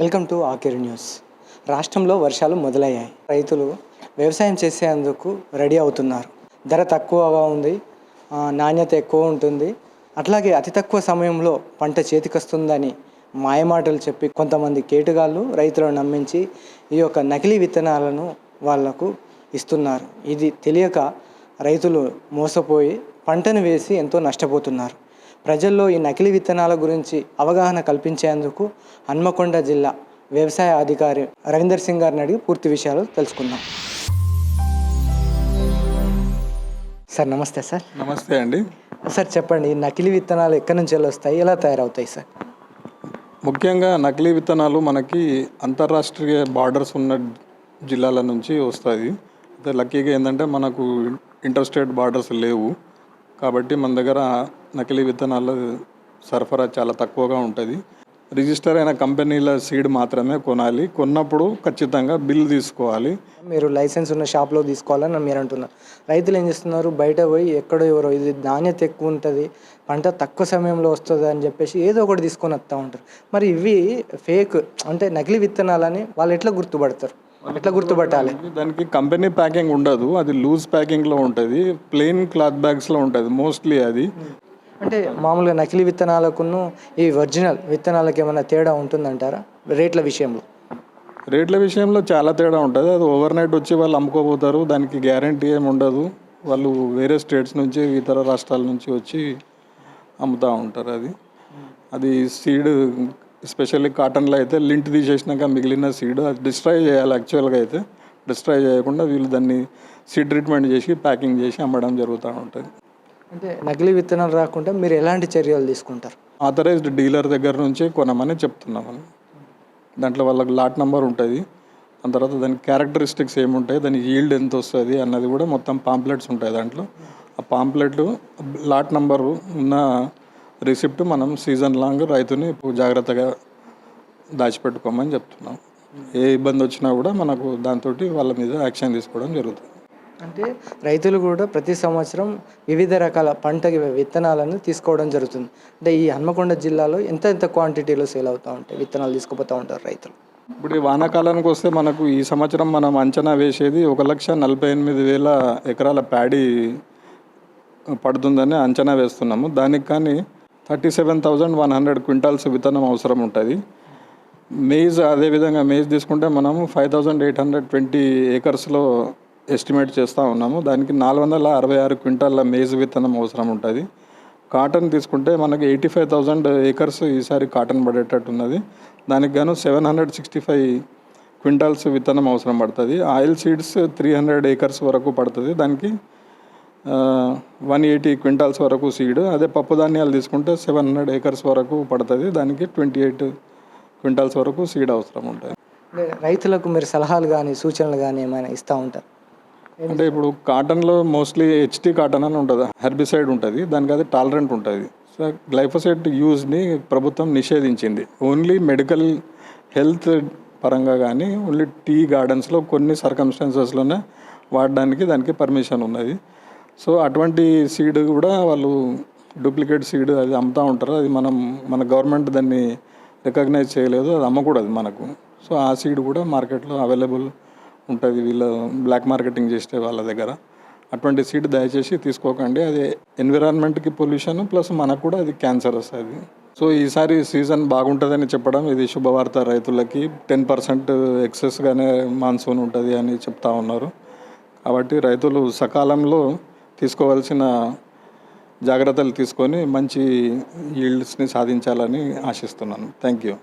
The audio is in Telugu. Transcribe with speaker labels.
Speaker 1: Welcome to ఆకేర్ news. రాష్ట్రంలో వర్షాలు మొదలయ్యాయి. రైతులు వ్యవసాయం చేసేందుకు రెడీ అవుతున్నారు. ధర తక్కువగా ఉంది. నాణ్యత ఎక్కువ ఉంటుంది. అట్లాగే అతి తక్కువ సమయంలో పంట చేతికొస్తుందని మాయమాటలు చెప్పి కొంతమంది కేటుగాళ్ళు రైతులను నమ్మించి ఈ యొక్క నకిలీ విత్తనాలను వాళ్ళకు ఇస్తున్నారు. ఇది తెలియక రైతులు మోసపోయి పంటను వేసి ఎంతో నష్టపోతున్నారు. ప్రజల్లో ఈ నకిలీ విత్తనాల గురించి అవగాహన కల్పించేందుకు హన్మకొండ జిల్లా వ్యవసాయ అధికారి రవీందర్ సింగ్ గారిని అడిగి పూర్తి విషయాలు తెలుసుకుందాం. సార్ నమస్తే సార్.
Speaker 2: నమస్తే అండి.
Speaker 1: సార్ చెప్పండి ఈ నకిలీ విత్తనాలు ఎక్కడి నుంచి వస్తాయి ఎలా తయారవుతాయి సార్?
Speaker 2: ముఖ్యంగా నకిలీ విత్తనాలు మనకి అంతర్రాష్ట్రీయ బార్డర్స్ ఉన్న జిల్లాల నుంచి వస్తాయి. అయితే లక్కీగా ఏంటంటే మనకు ఇంటర్ స్టేట్ బార్డర్స్ లేవు. కాబట్టి మన దగ్గర నకిలీ విత్తనాల సరఫరా చాలా తక్కువగా ఉంటుంది. రిజిస్టర్ అయిన కంపెనీల సీడ్ మాత్రమే కొనాలి. కొన్నప్పుడు ఖచ్చితంగా బిల్ తీసుకోవాలి.
Speaker 1: మీరు లైసెన్స్ ఉన్న షాప్లో తీసుకోవాలని మీరు అంటున్నారు రైతులు ఏం చేస్తున్నారు? బయట పోయి ఎక్కడో ఎవరో ఇది నాణ్యత ఎక్కువ ఉంటుంది పంట తక్కువ సమయంలో వస్తుంది అని చెప్పేసి ఏదో ఒకటి తీసుకొని వస్తూ ఉంటారు. మరి ఇవి ఫేక్ అంటే నకిలీ విత్తనాలని వాళ్ళు ఎట్లా గుర్తుపడతారు? ఎట్లా గుర్తుపట్టాలి?
Speaker 2: దానికి కంపెనీ ప్యాకింగ్ ఉండదు. అది లూజ్ ప్యాకింగ్లో ఉంటుంది. ప్లెయిన్ క్లాత్ బ్యాగ్స్లో ఉంటుంది. మోస్ట్లీ అది.
Speaker 1: అంటే మామూలుగా నకిలీ విత్తనాలకును ఈ ఒరిజినల్ విత్తనాలకు ఏమైనా తేడా ఉంటుందంటారా? రేట్ల విషయంలో.
Speaker 2: రేట్ల విషయంలో చాలా తేడా ఉంటుంది. అది ఓవర్ నైట్ వచ్చి వాళ్ళు అమ్ముకోపోతారు దానికి గ్యారంటీ ఏమి ఉండదు. వాళ్ళు వేరే స్టేట్స్ నుంచి ఇతర రాష్ట్రాల నుంచి వచ్చి అమ్ముతూ ఉంటారు అది. అది సీడ్ ఎస్పెషల్లీ కాటన్లో అయితే లింట్ తీసేసినాక మిగిలిన సీడ్ అది డిస్ట్రాయ్ చేయాలి యాక్చువల్గా అయితే. డిస్ట్రాయ్ చేయకుండా వీళ్ళు దాన్ని సీడ్ ట్రీట్మెంట్ చేసి ప్యాకింగ్ చేసి అమ్మడం జరుగుతూ ఉంటుంది.
Speaker 1: అంటే నకిలీ విత్తనాలు రాకుండా మీరు ఎలాంటి చర్యలు తీసుకుంటారు?
Speaker 2: ఆథరైజ్డ్ డీలర్ దగ్గర నుంచి కొనమని చెప్తున్నాము దాంట్లో వాళ్ళకి లాట్ నెంబర్ ఉంటుంది. దాని తర్వాత దాని క్యారెక్టరిస్టిక్స్ ఏముంటాయి? దాని ఈల్డ్ ఎంత వస్తుంది? అన్నది కూడా మొత్తం పాంప్లెట్స్ ఉంటాయి దాంట్లో. ఆ పాంప్లెట్ లాట్ నెంబర్ ఉన్న రిసిప్ట్ మనం సీజన్ లాంగ్ రైతుని జాగ్రత్తగా దాచిపెట్టుకోమని చెప్తున్నాం. ఏ ఇబ్బంది వచ్చినా కూడా మనకు దాంతో వాళ్ళ మీద యాక్షన్ తీసుకోవడం జరుగుతుంది.
Speaker 1: అంటే రైతులు కూడా ప్రతి సంవత్సరం వివిధ రకాల పంట విత్తనాలను తీసుకోవడం జరుగుతుంది. అంటే ఈ హన్మకొండ జిల్లాలో ఎంత ఎంత క్వాంటిటీలో సేల్ అవుతూ ఉంటాయి విత్తనాలు తీసుకుపోతూ ఉంటారు రైతులు?
Speaker 2: ఇప్పుడు ఈ వానాకాలానికి వస్తే మనకు ఈ సంవత్సరం మనం అంచనా వేసేది ఒక లక్ష నలభై ఎనిమిది వేల ఎకరాల ప్యాడీ పడుతుందని అంచనా వేస్తున్నాము. దానికి కానీ thirty seven thousand one hundred quintals విత్తనం అవసరం ఉంటుంది. మేజ్ అదేవిధంగా మేజ్ తీసుకుంటే మనము five thousand eight hundred twenty ఏకర్స్లో estimate చేస్తూ ఉన్నాము. దానికి నాలుగు వందల అరవై ఆరు క్వింటాల మేజ్ విత్తనం అవసరం ఉంటుంది. కాటన్ తీసుకుంటే మనకి ఎయిటీ ఫైవ్ థౌజండ్ ఏకర్స్ ఈసారి కాటన్ పడేటట్టు ఉన్నది. దానికి గాను seven hundred sixty five quintals విత్తనం అవసరం పడుతుంది. Oil seeds three hundred acres వరకు పడుతుంది. దానికి వన్ ఎయిటీ క్వింటాల్స్ వరకు సీడ్. అదే పప్పు ధాన్యాలు తీసుకుంటే సెవెన్ హండ్రెడ్ ఏకర్స్ వరకు పడుతుంది. దానికి ట్వంటీ ఎయిట్ క్వింటాల్స్ వరకు సీడ్ అవసరం ఉంటుంది.
Speaker 1: రైతులకు మీరు సలహాలు కానీ సూచనలు కానీ ఏమైనా ఇస్తూ ఉంటారు?
Speaker 2: అంటే ఇప్పుడు కాటన్లో మోస్ట్లీ హెచ్టీ కాటన్ అని ఉంటుంది. హెర్బిసైడ్ ఉంటుంది. దానికి అది టాలరెంట్ ఉంటుంది. సో గ్లైఫోసైడ్ యూజ్ని ప్రభుత్వం నిషేధించింది. ఓన్లీ మెడికల్ హెల్త్ పరంగా కానీ ఓన్లీ టీ గార్డెన్స్లో కొన్ని సర్కమ్స్టాన్సెస్లోనే వాడడానికి దానికి పర్మిషన్ ఉన్నది. సో అటువంటి సీడ్ కూడా వాళ్ళు డూప్లికేట్ సీడ్ అది అమ్ముతూ ఉంటారు. అది మనం మన గవర్నమెంట్ దాన్ని రికగ్నైజ్ చేయలేదు. అది అమ్మకూడదు మనకు. సో ఆ సీడ్ కూడా మార్కెట్లో అవైలబుల్ ఉంటుంది. వీళ్ళు బ్లాక్ మార్కెటింగ్ చేసే వాళ్ళ దగ్గర. అటువంటి సీడ్ దయచేసి తీసుకోకండి. అది ఎన్విరాన్మెంట్కి పొల్యూషన్ ప్లస్ మనకు కూడా అది క్యాన్సర్ వస్తుంది సో ఈసారి సీజన్ బాగుంటుందని చెప్పడం ఇది శుభవార్త రైతులకి. టెన్ పర్సెంట్ ఎక్సెస్గానే మాన్సూన్ ఉంటుంది అని చెప్తా ఉన్నారు. కాబట్టి రైతులు సకాలంలో తీసుకోవాల్సిన జాగ్రత్తలు తీసుకొని మంచి ఈల్డ్స్ని సాధించాలని ఆశిస్తున్నాను. Thank you